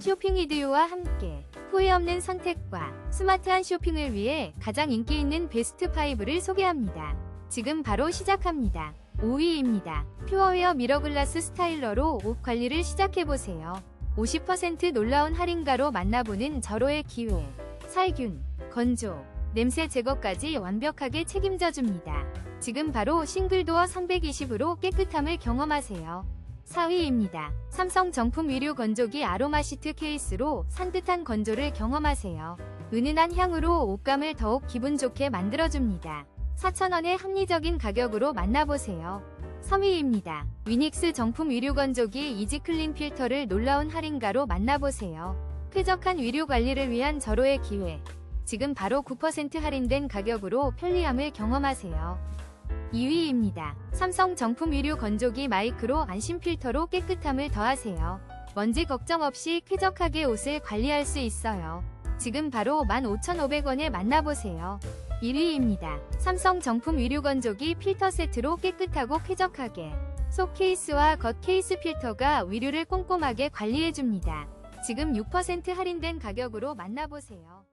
쇼핑 이디오와 함께 후회 없는 선택과 스마트한 쇼핑을 위해 가장 인기 있는 베스트 5를 소개합니다. 지금 바로 시작합니다. 5위입니다. 퓨어웨어 미러글라스 스타일러로 옷 관리를 시작해보세요. 50% 놀라운 할인가로 만나보는 절호의 기회. 살균, 건조, 냄새 제거까지 완벽하게 책임져 줍니다. 지금 바로 싱글도어 320으로 깨끗함을 경험하세요. 4위입니다. 삼성 정품 위류 건조기 아로마 시트 케이스로 산뜻한 건조를 경험하세요. 은은한 향으로 옷감을 더욱 기분 좋게 만들어줍니다. 4,000원의 합리적인 가격으로 만나보세요. 3위입니다. 위닉스 정품 위류 건조기 이지 클린 필터를 놀라운 할인가로 만나보세요. 쾌적한 위류 관리를 위한 절호의 기회. 지금 바로 9% 할인된 가격으로 편리함을 경험하세요. 2위입니다. 삼성 정품 위류 건조기 마이크로 안심 필터로 깨끗함을 더하세요. 먼지 걱정 없이 쾌적하게 옷을 관리할 수 있어요. 지금 바로 15,500원에 만나보세요. 1위입니다. 삼성 정품 위류 건조기 필터 세트로 깨끗하고 쾌적하게 속 케이스와 겉 케이스 필터가 위류를 꼼꼼하게 관리해줍니다. 지금 6% 할인된 가격으로 만나보세요.